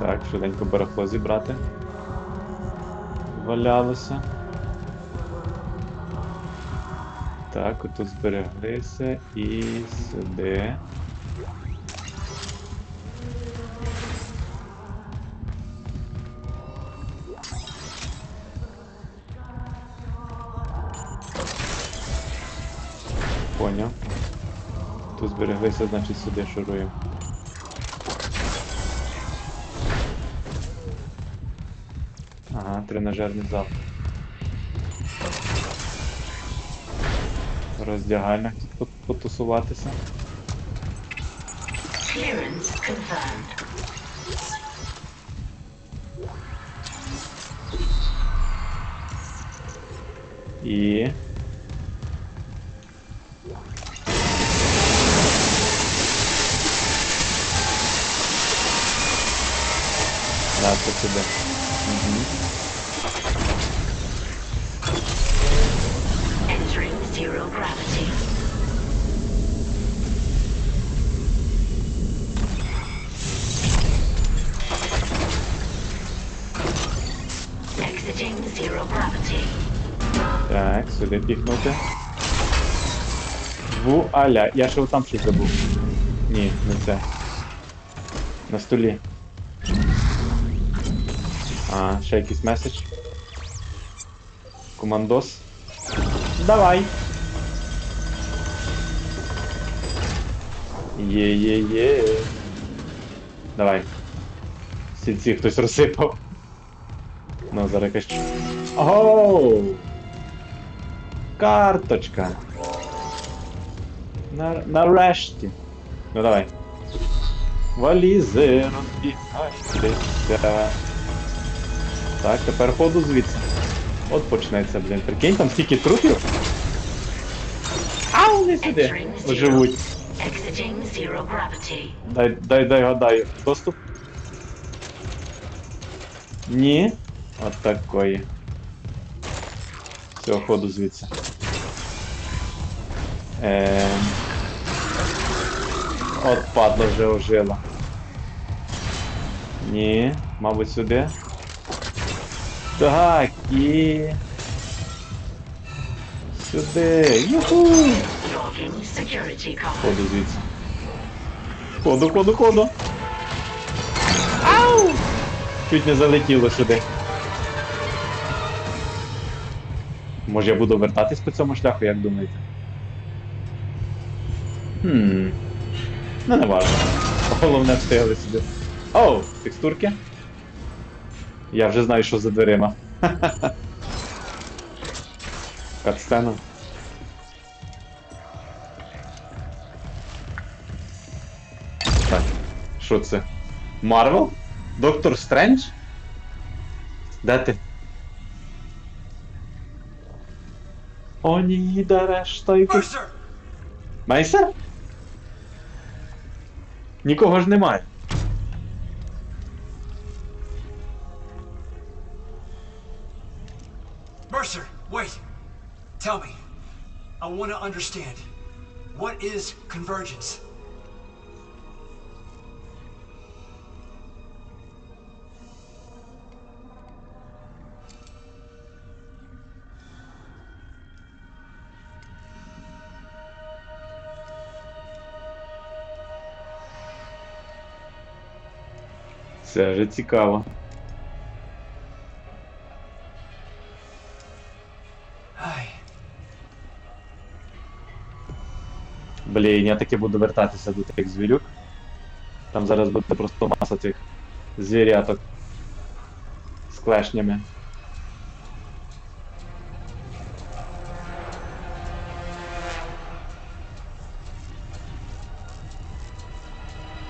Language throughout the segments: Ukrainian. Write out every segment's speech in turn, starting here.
Так, швиденько барахло зібрати. Валялося. Так, отут збереглися і сюди. Поняв. Тут збереглися, значить сюди шуруємо. Ага, тренажерний зал. Роздягальня тут потусуватися. І. Да, це сюди. Так, сюди піхнути. Вуаля. Я ще там щось забув. Ні, не це. На столі. А, ще якийсь меседж. Командос. Давай. Є-є-є. Давай. Сільці хтось розсипав. Ну, зараз якась. Оу! Карточка. На, нарешті. Ну давай. Валізи розбігайтеся. Так, тепер ходу звідси. От почнеться, блін. Прикинь, там стільки трупів. Ау, не сюди. Живуть. Дай, дай, дай гадаю. Доступ? Ні. От такої. Все, ходу звідси. Ем... От падла вже ожила. Ні, мабуть, сюди. Так, і. Сюди. Юху! Ходу звідси. Ходу, ходу, ходу. Ау! Чуть не залетіло сюди. Може я буду вертатись по цьому шляху, як думаєте? Хм. Ну не важно. Головне встигли сюди. Оу, текстурки. Я вже знаю, що за дверима. Катсцена. Так, що це? Марвел? Доктор Стрендж? Де ти? О, ні, де решта якось. Mercer! Майсер? Нікого ж немає. Mercer, wait! Tell me. I want to understand. What is convergence? Це вже цікаво. Блін, я таки буду вертатися до тих звірюк. Там зараз буде просто маса цих звіряток з клешнями.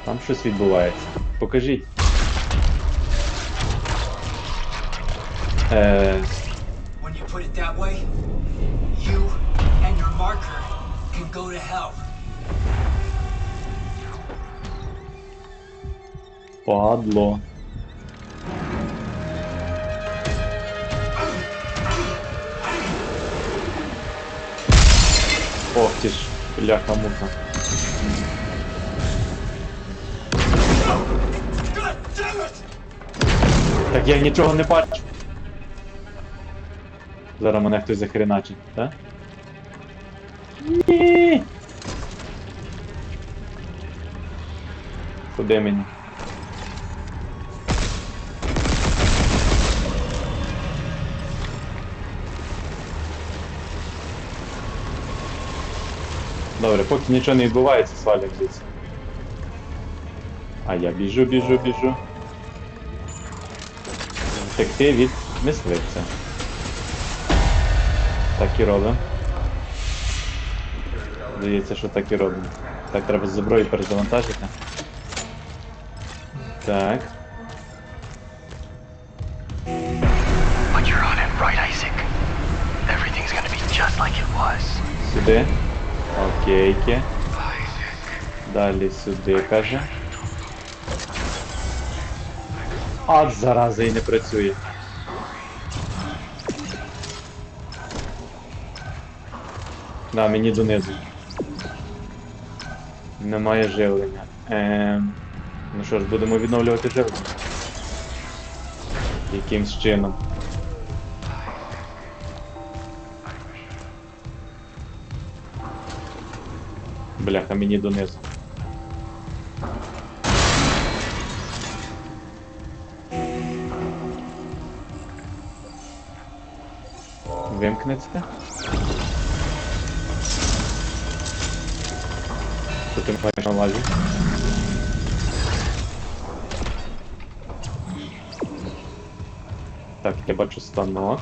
Там щось відбувається. Покажіть. Hell. падло. Ох ти ж, бляха-муха. Так я нічого не бачу. Зараз мене хтось захреначить, так? Ні. Куди мені? Добре, поки нічого не відбувається, свалюємо звідси. А я біжу, біжу, біжу. Втекти від мисливця. Так і робимо. Здається, що так і робимо. Так, треба з зброї перезавантажити. Так. Сюди. Окейки. Далі сюди, каже. От зараза і не працює. Да, мені донизу. Немає живлення. Ем... Ну що ж, будемо відновлювати живлення. Якимсь чином. Бляха, мені донизу. Вимкнеться. Що ти маєш на увазі? Так, я бачу станок.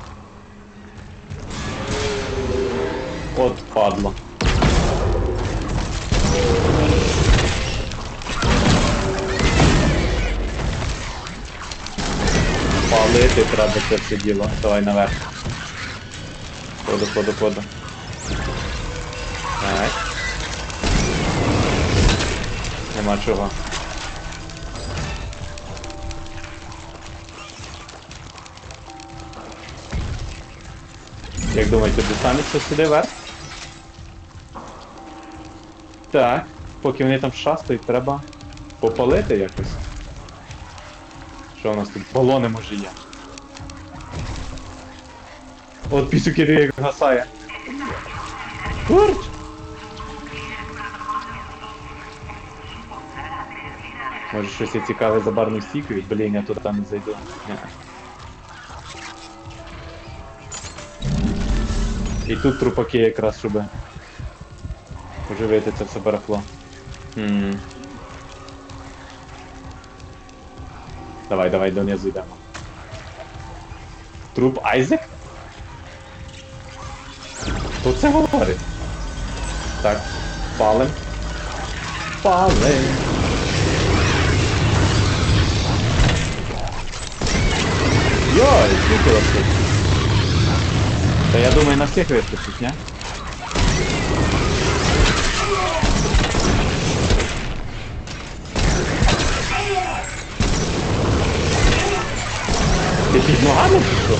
От падло. Палити треба це все діло. Давай наверх. Ходу, ходу, ходу. Так. Нема чого. Як думаєте, дістанеться сюди вверх? Так, поки вони там шастають, треба попалити якось. Що у нас тут? Балони може є. От пісюки як гасає. Курч! Може щось є цікаве за барною стійкою? Блін, я туди не зайду. І тут трупаки якраз, щоб оживити це все барахло. Хм. Давай, давай, донизу йдемо. Труп Айзек? Хто це говорить? Так, палим. Палим. Йой, скільки вас тут? Та я думаю, на всіх вистачить, не? Ти під ногами що?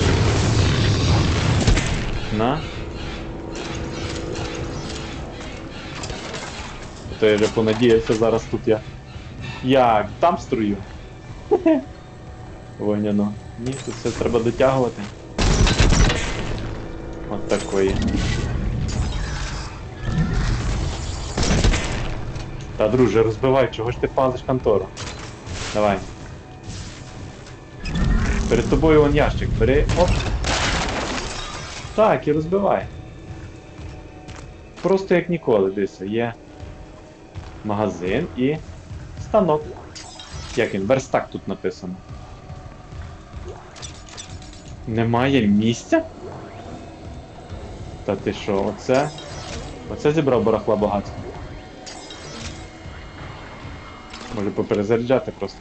На. То я вже понадіявся, зараз тут я. Як? Там струю. Вогняно. Ні, тут все треба дотягувати. От такої. Та друже, розбивай, чого ж ти палиш контору? Давай. Перед тобою вон ящик, бери. Оп. Так, і розбивай. Просто як ніколи, дивися, є магазин і станок. Як він? Верстак тут написано. Немає місця? Та ти що, оце? Оце зібрав барахла багатство. Може поперезаряджати просто.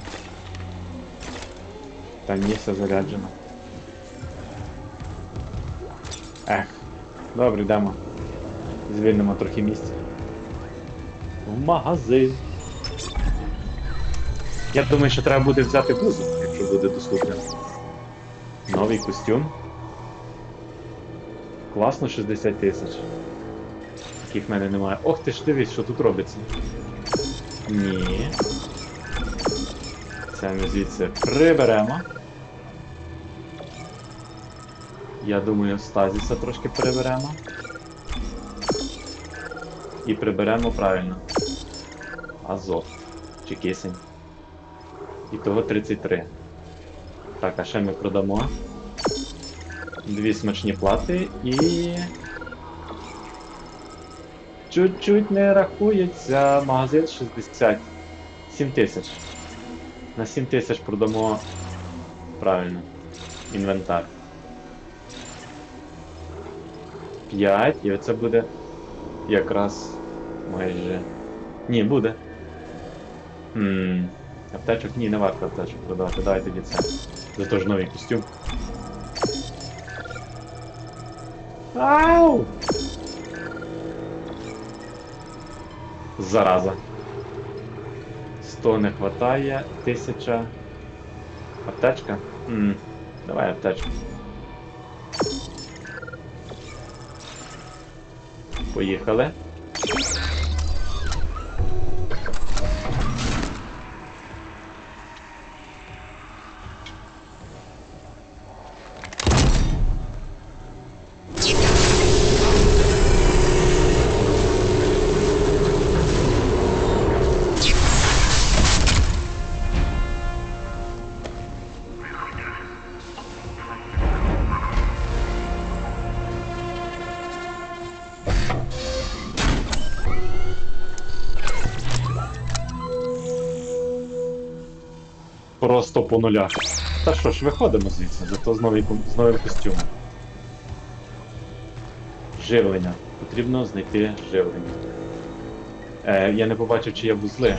Та ні, все заряджено. Ех. Добре, йдемо. Звільнимо трохи місця. В магазин. Я думаю, що треба буде взяти бузу, якщо буде доступно. Новий костюм. Класно 60 тисяч. Таких в мене немає. Ох ти ж дивись, що тут робиться. Ні. Це ми звідси приберемо. Я думаю, стазіса трошки приберемо. І приберемо правильно. Азот. Чи кисень. І того 33. Так, а ще ми продамо. Дві смачні плати і. Чуть-чуть не рахується. Магазин 60. 7 тисяч. На 7 тисяч продамо правильно. Інвентар. 5, і оце буде якраз майже. Ні, буде. Хм. Аптечок? Ні, не варто аптечок продавати. Давай тоді це. Зато ж новий костюм. Ау! Зараза. 100 не хватає, 1000. Аптечка? М, Давай аптечку. Поїхали. Просто по нулях. Та що ж, виходимо звідси, зато з, новий, з новим костюмом. Живлення. Потрібно знайти живлення. Е, я не побачив, чи є вузли.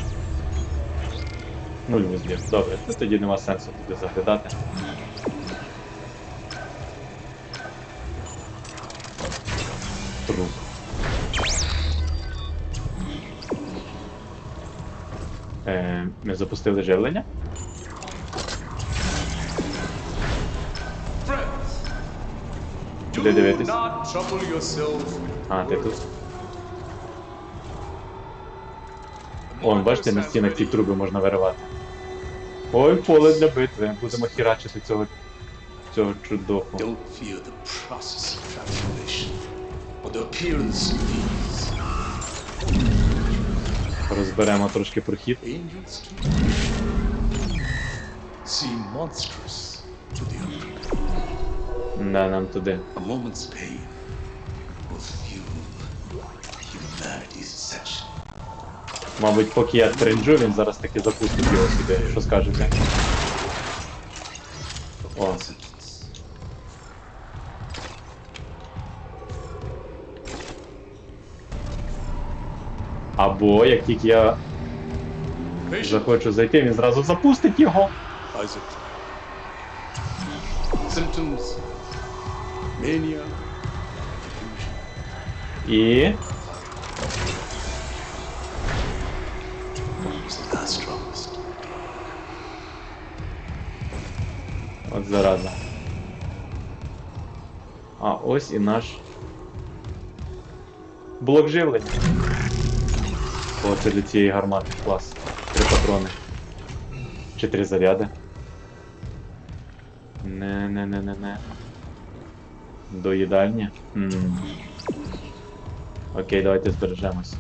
Нуль вузлів. Добре, то тоді нема сенсу туди заглядати. Труп. Е, ми запустили живлення. Куди дивитись? А, ти тут. Вон, бачите, на стінах ці труби можна виривати. Ой, поле для битви. Будемо хірачити цього. цього чудоху. Розберемо трошки прохід. seem monstrous to the unprepared. Да, нам туди. Мабуть, поки я тренджу, він зараз таки запустить його сюди. Що скажете? О, або як тільки я захочу зайти, він зразу запустить його. Isaac. Mania. І. От зараза. А, ось і наш блок живлення. О, це для цієї гармати клас. Три патрони. Чи три заряди. Не, не, не, не, не. До їдальні. М. Окей, давайте збережемось.